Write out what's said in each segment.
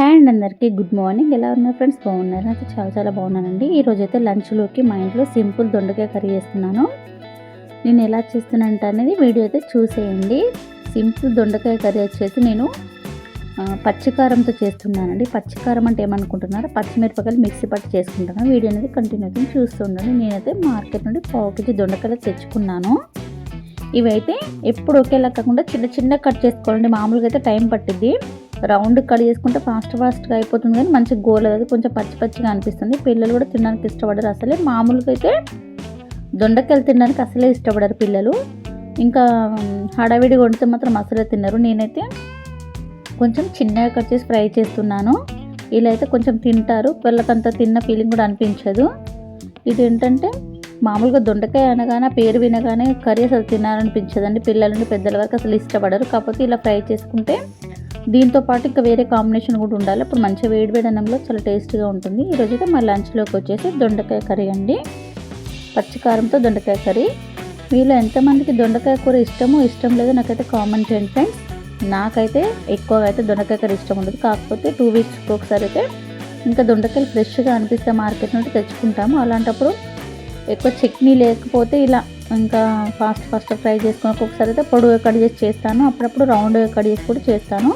Hand అందరికీ good morning. ఎలా ఉన్నారు ఫ్రెండ్స్? బాగున్నారు? అయితే చాలా చాలా బాగున్నానండి. ఈరోజు అయితే లంచ్లోకి మా ఇంట్లో సింపుల్ దొండకాయ కర్రీ చేస్తున్నాను. నేను ఎలా చేస్తున్నానంట అనేది వీడియో అయితే చూసేయండి. సింపుల్ దొండకాయ కర్రీ వచ్చేసి నేను పచ్చికారంతో చేస్తున్నానండి. పచ్చికారం అంటే ఏమనుకుంటున్నారు? పచ్చిమిరపకాయలు మిక్సీ పట్టి చేసుకుంటాను వీడియో అనేది కంటిన్యూగా చూస్తున్నాను నేనైతే మార్కెట్ నుండి పావు కేజీ దొండకాయలు తెచ్చుకున్నాను. ఇవైతే ఎప్పుడు ఒకేలా కాకుండా చిన్న చిన్న కట్ చేసుకోవాలండి. మామూలుగా అయితే టైం పట్టిద్ది. రౌండ్ కట్ చేసుకుంటే ఫాస్ట్ ఫాస్ట్గా అయిపోతుంది కానీ మంచి గోల్ అది కొంచెం పచ్చి పచ్చిగా అనిపిస్తుంది. పిల్లలు కూడా తినడానికి ఇష్టపడరు అసలే. మామూలుగా అయితే దొండకాయలు తినడానికి అసలే ఇష్టపడరు పిల్లలు. ఇంకా హడావిడిగా వండితే మాత్రం అసలే తినరు. నేనైతే కొంచెం చిన్నగా కట్ చేసి ఫ్రై చేస్తున్నాను. ఇలా అయితే కొంచెం తింటారు. పిల్లకంత తిన్న ఫీలింగ్ కూడా అనిపించదు. ఇది ఏంటంటే మామూలుగా దొండకాయ అనగానే పేరు వినగానే కర్రీ అసలు తినాలనిపించదండి. పిల్లల నుండి పెద్దల వరకు అసలు ఇష్టపడరు. కాకపోతే ఇలా ఫ్రై చేసుకుంటే దీంతో పాటు ఇంకా వేరే కాంబినేషన్ కూడా ఉండాలి. అప్పుడు మంచిగా వేడి వేడి అన్నంలో చాలా టేస్టీగా ఉంటుంది. ఈరోజు అయితే మా లంచ్లోకి వచ్చేసి దొండకాయ కర్రీ అండి. పచ్చికారంతో దొండకాయ కర్రీ. మీలో ఎంతమందికి దొండకాయ కూర ఇష్టమో ఇష్టం లేదో నాకైతే కామెంట్ చేయండి ఫ్రెండ్స్. నాకైతే ఎక్కువగా అయితే దొండకాయ కర్రీ ఇష్టం ఉండదు. కాకపోతే టూ వీక్స్కి ఒకసారి అయితే ఇంకా దొండకాయలు ఫ్రెష్గా అనిపిస్తే మార్కెట్ నుండి తెచ్చుకుంటాము. అలాంటప్పుడు ఎక్కువ చట్నీ లేకపోతే ఇలా ఇంకా ఫాస్ట్ ఫాస్ట్ ఫ్రై చేసుకొని ఒక్కొక్కసారి అయితే పొడవు కట్ చేసి చేస్తాను. అప్పుడప్పుడు రౌండ్ కట్ చేసి కూడా చేస్తాను.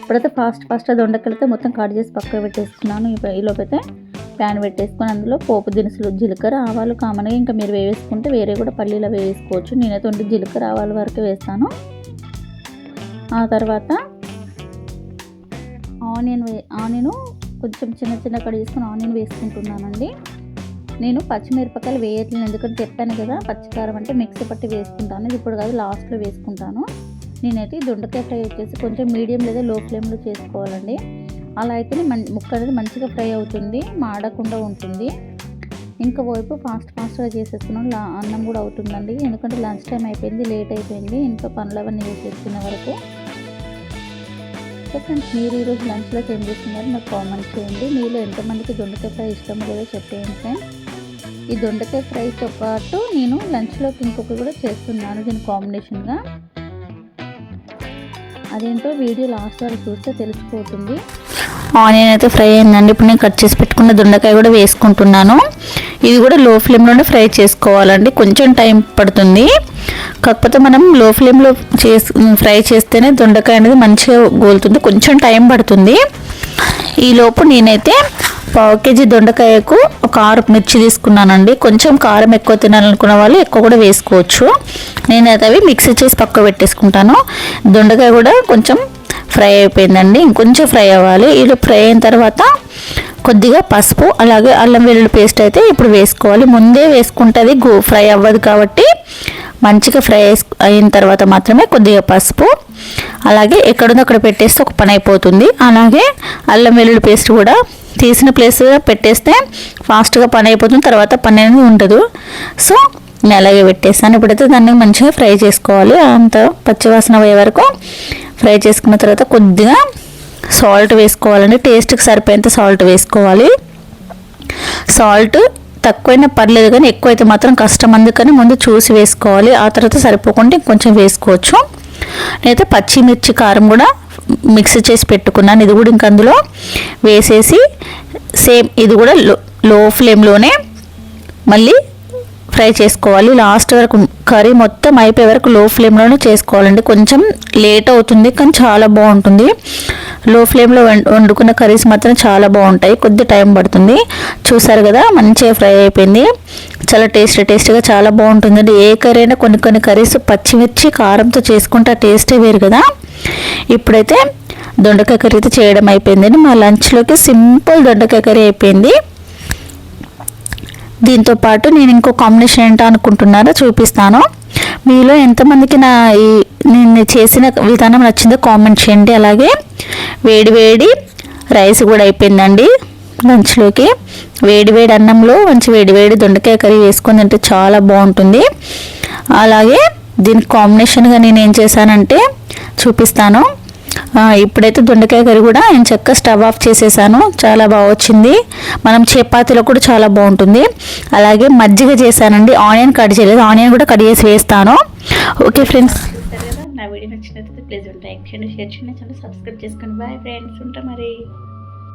ఇప్పుడైతే ఫాస్ట్ ఫాస్ట్ దొండకాయలు మొత్తం కట్ చేసి పక్కకు పెట్టేసుకున్నాను. ఈ- అయితే ప్యాన్ పెట్టేసుకొని అందులో పోపు దినుసులు జీలకర్ర ఆవాలు కామన్గా ఇంకా మీరు వేసుకుంటే వేరే కూడా పల్లీలు వేసుకోవచ్చు. నేనైతే వండి జీలకర్ర ఆవాల వరకు వేస్తాను. ఆ తర్వాత ఆనియన్ వే ఆనియన్ కొంచెం చిన్న చిన్న కట్ చేసుకుని ఆనియన్ వేసుకుంటున్నానండి. నేను పచ్చిమిరపకాయలు వేయట్లేదు ఎందుకంటే చెప్పాను కదా పచ్చికారం అంటే మిక్సీ పట్టి వేసుకుంటాను. ఇది ఇప్పుడు కాదు లాస్ట్లో వేసుకుంటాను. నేనైతే దొండకాయ ఫ్రై వచ్చేసి కొంచెం మీడియం లేదా లో ఫ్లేమ్లో చేసుకోవాలండి. అలా అయితేనే మం ముక్క అనేది మంచిగా ఫ్రై అవుతుంది మాడకుండా ఉంటుంది. ఇంకా వైపు ఫాస్ట్ ఫాస్ట్గా చేసేస్తున్నాం లా అన్నం కూడా అవుతుందండి. ఎందుకంటే లంచ్ టైం అయిపోయింది లేట్ అయిపోయింది. ఇంట్లో పనులు అవన్నీ చేసేసుకున్న వరకు. సో ఫ్రెండ్స్ మీరు ఈరోజు లంచ్లోకి ఏం చేస్తున్నారు? నాకు కామెంట్ చేయండి. మీలో ఎంతమందికి దొండకాయ ఫ్రై ఇష్టమో లేదో చెప్పేయండి ఫ్రెండ్స్. ఈ దొండకాయ ఫ్రైతో పాటు నేను లంచ్లోకి ఇంకొకటి కూడా చేస్తున్నాను దీని కాంబినేషన్గా. అదేంటో వీడియో లాస్ట్ వరకు చూస్తే తెలిసిపోతుంది. ఆనియన్ అయితే ఫ్రై అయిందండి. ఇప్పుడు నేను కట్ చేసి పెట్టుకున్న దొండకాయ కూడా వేసుకుంటున్నాను. ఇది కూడా లో ఫ్లేమ్లోనే ఫ్రై చేసుకోవాలండి. కొంచెం టైం పడుతుంది. కాకపోతే మనం లో ఫ్లేమ్లో చేసి ఫ్రై చేస్తేనే దొండకాయ అనేది మంచిగా గోలుతుంది. కొంచెం టైం పడుతుంది. ఈ లోపు నేనైతే పావు కేజీ దొండకాయకు ఒక ఆరు మిర్చి తీసుకున్నానండి. కొంచెం కారం ఎక్కువ తినాలనుకున్న వాళ్ళు ఎక్కువ కూడా వేసుకోవచ్చు. నేనైతే అవి మిక్సీ చేసి పక్క పెట్టేసుకుంటాను. దొండకాయ కూడా కొంచెం ఫ్రై అయిపోయిందండి. ఇంకొంచెం ఫ్రై అవ్వాలి. ఇలా ఫ్రై అయిన తర్వాత కొద్దిగా పసుపు అలాగే అల్లం వెల్లుల్లి పేస్ట్ అయితే ఇప్పుడు వేసుకోవాలి. ముందే వేసుకుంటే అది గో ఫ్రై అవ్వదు కాబట్టి మంచిగా ఫ్రై అయిన తర్వాత మాత్రమే కొద్దిగా పసుపు అలాగే ఎక్కడుందో అక్కడ పెట్టేస్తే ఒక పని అయిపోతుంది. అలాగే అల్లం వెల్లుల్లి పేస్ట్ కూడా తీసిన ప్లేస్ పెట్టేస్తే ఫాస్ట్గా పని అయిపోతుంది తర్వాత పని అనేది ఉండదు. సో నేను అలాగే పెట్టేస్తాను ఇప్పుడైతే దాన్ని మంచిగా ఫ్రై చేసుకోవాలి. అంత పచ్చివాసన పోయే వరకు ఫ్రై చేసుకున్న తర్వాత కొద్దిగా సాల్ట్ వేసుకోవాలండి. టేస్ట్కి సరిపోయేంత సాల్ట్ వేసుకోవాలి. సాల్ట్ తక్కువైనా పర్లేదు కానీ ఎక్కువైతే మాత్రం కష్టం. అందుకని ముందు చూసి వేసుకోవాలి. ఆ తర్వాత సరిపోకుండా ఇంకొంచెం వేసుకోవచ్చు. నేనైతే పచ్చిమిర్చి కారం కూడా మిక్స్ చేసి పెట్టుకున్నాను. ఇది కూడా ఇంక అందులో వేసేసి సేమ్ ఇది కూడా లో లో ఫ్లేమ్లోనే మళ్ళీ ఫ్రై చేసుకోవాలి. లాస్ట్ వరకు కర్రీ మొత్తం అయిపోయే వరకు లో ఫ్లేమ్లోనే చేసుకోవాలండి. కొంచెం లేట్ అవుతుంది కానీ చాలా బాగుంటుంది. లో ఫ్లేమ్లో వండుకున్న కర్రీస్ మాత్రం చాలా బాగుంటాయి. కొద్ది టైం పడుతుంది. చూసారు కదా మంచిగా ఫ్రై అయిపోయింది. చాలా టేస్ట్ టేస్ట్గా చాలా బాగుంటుందండి ఏ కర్రీ అయినా కొన్ని కొన్ని కర్రీస్ పచ్చిమిర్చి కారంతో చేసుకుంటే టేస్టే వేరు కదా. ఇప్పుడైతే దొండకాయ కర్రీ అయితే చేయడం అయిపోయిందండి. మా లంచ్లోకి సింపుల్ దొండకాయ కర్రీ అయిపోయింది. దీంతో పాటు నేను ఇంకో కాంబినేషన్ ఏంటో అనుకుంటున్నారో చూపిస్తాను. మీలో ఎంతమందికి నా ఈ నేను చేసిన విధానం నచ్చిందో కామెంట్ చేయండి. అలాగే వేడి వేడి రైస్ కూడా అయిపోయిందండి లంచ్లోకి. వేడి వేడి అన్నంలో మంచి వేడి వేడి దొండకాయ కర్రీ వేసుకొని తింటే చాలా బాగుంటుంది. అలాగే దీనికి కాంబినేషన్గా నేను ఏం చేశానంటే చూపిస్తాను. ఇప్పుడైతే దొండకాయ కర్రీ కూడా నేను చక్క స్టవ్ ఆఫ్ చేసేసాను. చాలా బాగా వచ్చింది. మనం చపాతీలో కూడా చాలా బాగుంటుంది. అలాగే మజ్జిగ చేశానండి. ఆనియన్ కట్ చేయలేదు. ఆనియన్ కూడా కట్ చేసి వేస్తాను. Okay friends. నా వీడియో నచ్చినట్లయితే ప్లీజ్ ఉంటాయి యాక్షన్ షేర్ చేయండి ఛానల్ సబ్స్క్రైబ్ చేసుకోండి. Bye friends. ఉంటా మరి.